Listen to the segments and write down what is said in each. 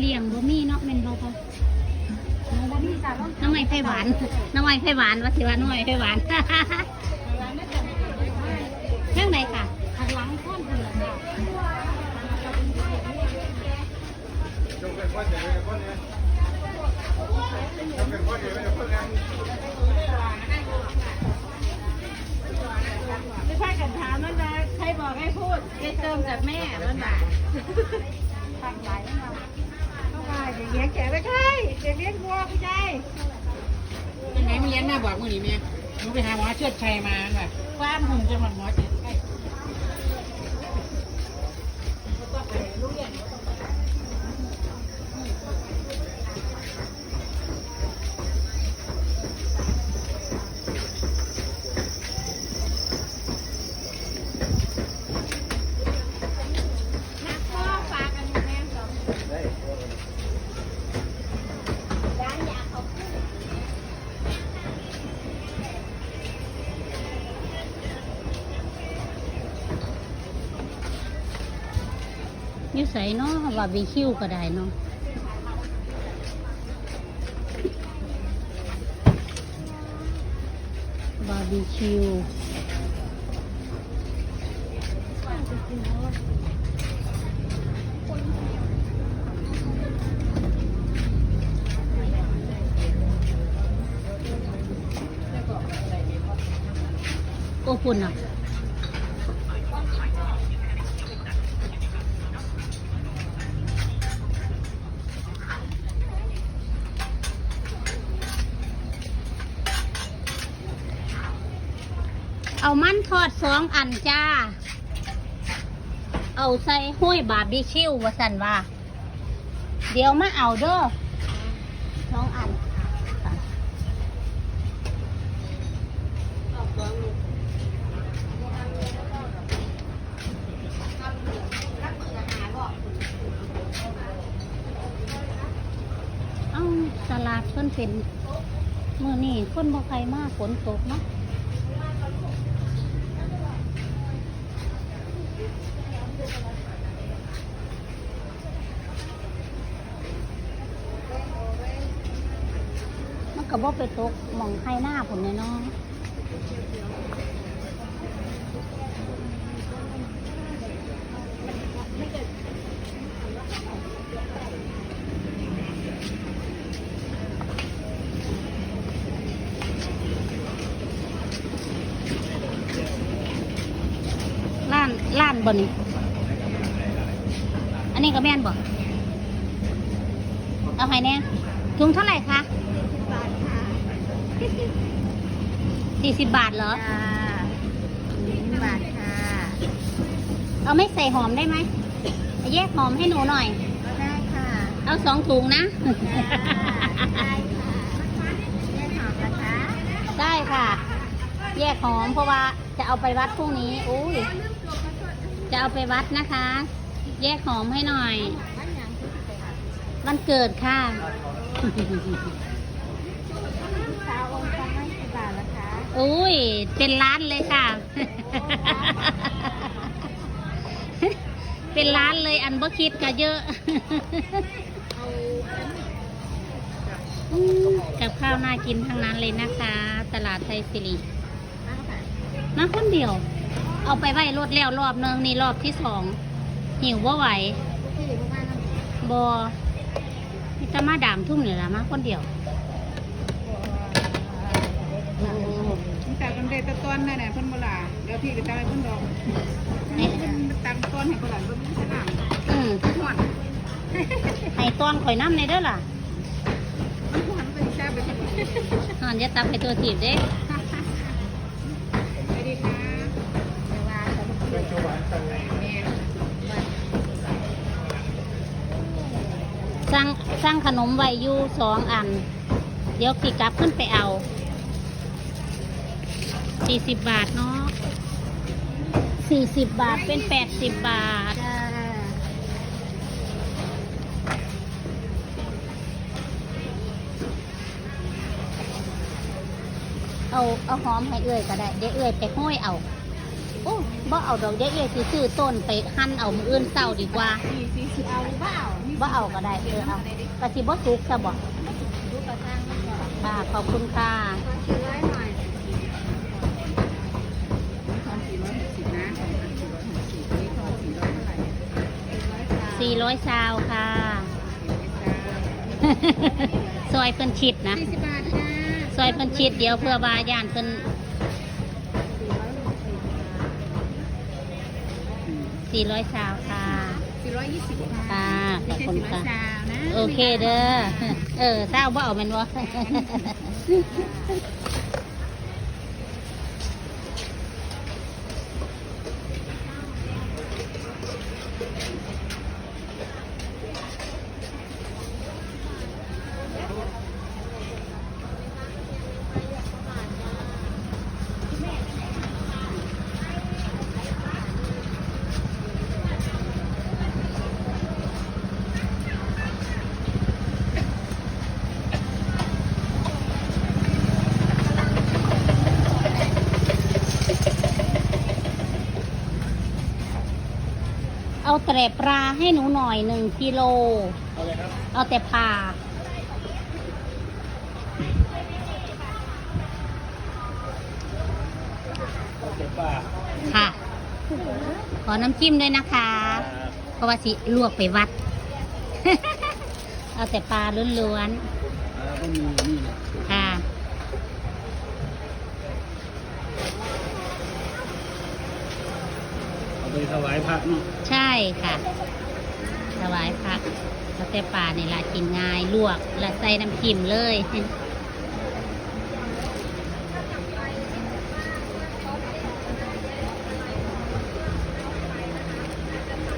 เลี้ยงบ่มีเนาะแม่นบ่พอบ่มีจ้ะต้องน้องใหม่ไผ่หวาน น้องใหม่ไผ่หวานว่าสิว่าน้องใหม่ไผ่หวานเรื่องไหนค่ะทางหลังข้อนเพิ่นล่ะค่ะไม่ใช่กันถามนั่นนะใครบอกให้พูดไปเติมจากแม่นั่นน่ะตั้งหลายแล้วมาเข้ามา เด็กเลี้ยงแก่ไม่ใช่เด็กเลี้ยงวัวไม่ใช่ยังไงไม่เลี้ยงหน้าบอกมือนี่แม่หนูไปหาหมอเชิดชัยมาแบบฟาร์มหุ่นจังหวัดหมอเชิด ยอยุ่ใส่เนาะบาร์บีคิวก็ได้เนาะบาร์บีคิวโอ้ปุ่นอะ เอามันทอดสองอันจ้า เอาใส่ห้วยบาร์บีคิวว่าสันว่า เดี๋ยวมาเอาเด้อสองอันค่ะเอาตลาดเพิ่นเป็นเมื่อนี่คนบ่ใครมากฝนตกเนาะ บ่ไปตกหมองไห้หน้าผมเนี่ยเนาะล้านล้านบ่นี่อันนี้ก็แม่นบ่เอาให้แน่ถุงเท่าไหร่คะ สี่สิบบาทเหรอ จ้าสิบบาทค่ะ เอาไม่ใส่หอมได้ไหม แยกหอมให้หนูหน่อย ก็ได้ค่ะเอาสองถุงนะได้ค่ะแยกหอมนะคะได้ค่ะ แยกหอมเพราะว่าจะเอาไปวัดพรุ่งนี้ อุ้ย จะเอาไปวัดนะคะ แยกหอมให้หน่อยมันยังคือสิไปค่ะวันเกิดค่ะ สาวองค์ทองไม่สิบบาทนะคะ อุ้ย เป็นร้านเลยค่ะ เป็นร้านเลยอันบ่คิดก็เยอะกับข้าวน่ากินทั้งนั้นเลยนะคะ ตลาดไทยสิรินะมาคนเดียว เอาไปไว้รถแล้วรอบนึงนี่รอบที่สองหิวว่าไหวบอนี่จะมาดามทุ่มเลยละมาคนเดียว แต่กันเดตะต้นนั่นแหละเพิ่นบ่ล่ะเดี๋ยวพี่ก็จะให้เพิ่นดอกนี่เพิ่นตังต้นให้เพิ่นหลานเพิ่นมีสนามอืมหวานให้ต้อนข่อยน้ำในเด้อล่ะมันหวานไปแซ่บไปที่หอนจะตับให้ตัวถีบเด้ไปดีค่ะเวลาจะลูกเสือแม่สั่งสั่งขนมไว้อยู่สองอัน เดี๋ยวพี่กลับขึ้นไปเอา สี่สิบบาทเนาะสี่สิบบาทเป็นแปดสิบบาทเอาเอาหอมให้เอื่อยก็ได้ เดยวเอื่อยไปห้อยเอา โอ้บ่เอาดอกเดยวเอื่อยสิซื้อต้นไปหั่นเอามืออื่นเศร้าดีกว่าบเอาหรือเาบ่เอาก็ได้เออเอากระสิบ่สุกซบ่ดูกระทางมันก่อนค่ขอบคุณค่ะ ร้อค่อ สี่ร้อยเท่าไหร่400ซาวค่ะซอยเพิ่นชิดนะสี่สิบบาทจ้าซอยเพิ่นชิดเดี๋ยวเพื่อว่าย่านเพิ่นสี่ร้อยหกสิบ400ซาวค่ะสี่ร้อยยี่สิบค่ะค่ะขอบคุณค่ะไม่ใช่สี่ร้อยสามนะโอเคเด้อเออเศร้าบ่เอาแมันวะเอาแต่ปลาให้หนูหน่อยหนึ่งกิโล เอาเลยครับ เอาแต่ปลาโอเคป้าค่ะ ขอน้ำจิ้มด้วยนะคะ เพราะว่าสิลวกไปวัด เอาแต่ปลาล้วนแล้วก็มีนี่นะๆค่ะ เอาไป ถวายพระเนาะใช่ค่ะ ถวายพระเอาแต่ปลานี่ละกินง่ายลวกและใส่น้ำจิ้มเลย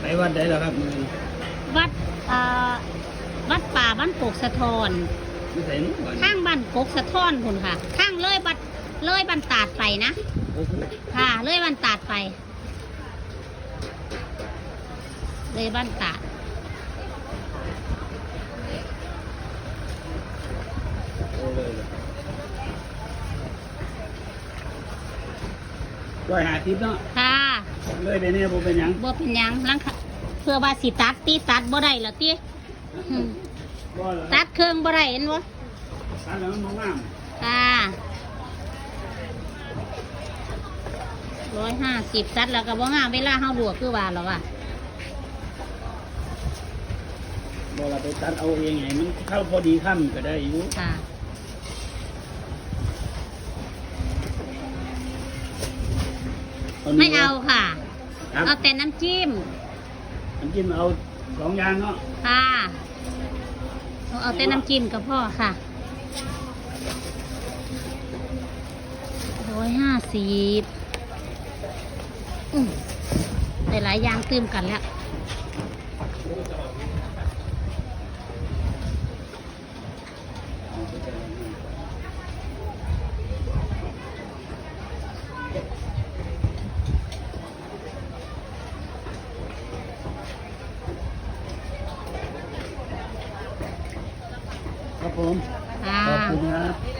ไปวัดได้แล้วครับมือวัดเอ่อวัดป่าบ้านกกสะทอนไม่ใส่หนุ่มข้างบ้านกกสะท้อนคุณค่ะ ข้างเลยบัดเลยบันตาดไปนะ โอ้โหค่ะเลยบันตาดไป เลยบ้านตาดโอ้เลยเลยร้อยห้าสิบเนาะ ค่ะเลยไปเนี่ยผมเป็นหยังบ่เป็นหยังลังค่ะเพื่อว่าสิตัดตีตัดบ่ได้ละตีบ่เหรอตัดเครื่องบ่ได้เห็นบ่ตัดแล้วมันมองงามค่ะร้อยห้าสิบตัดแล้วก็บ่งามเวลาเฮาลวกคือว่าหรอวะ บ่เราไปตัดเอาเองไงมันเข้าพอดีค่ำก็ได้อยู่ค่ะไม่เอาค่ะ ครับเอาแต่น้ำจิ้ม น้ำจิ้มเอาสองอย่างเนาะค่ะเอาเอาแต่น้ำจิ้มกับพ่อค่ะร้อยห้าสิบแต่หลายอย่างตื้มกันแล้ว ผมค่ะขอบคุณครับ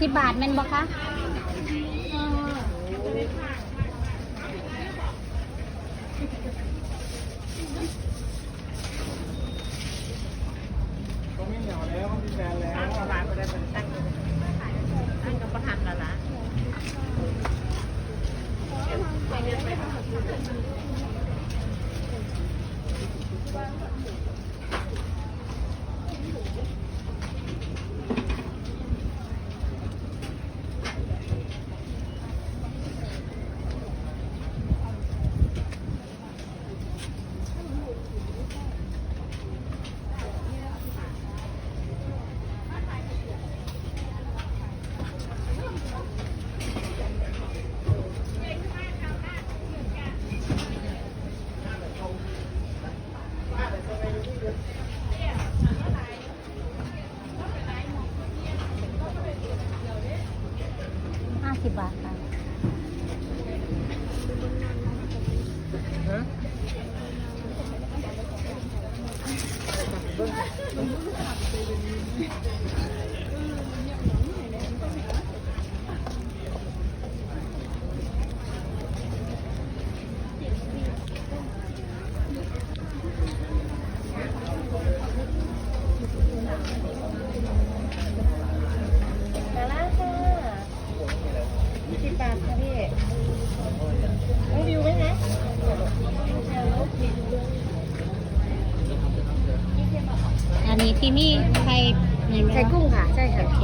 สิบบาทแม่นบ่คะ ที่มีไข่นี่ไข่คะกุ้งค่ะ ใช่ค่ะ โอเค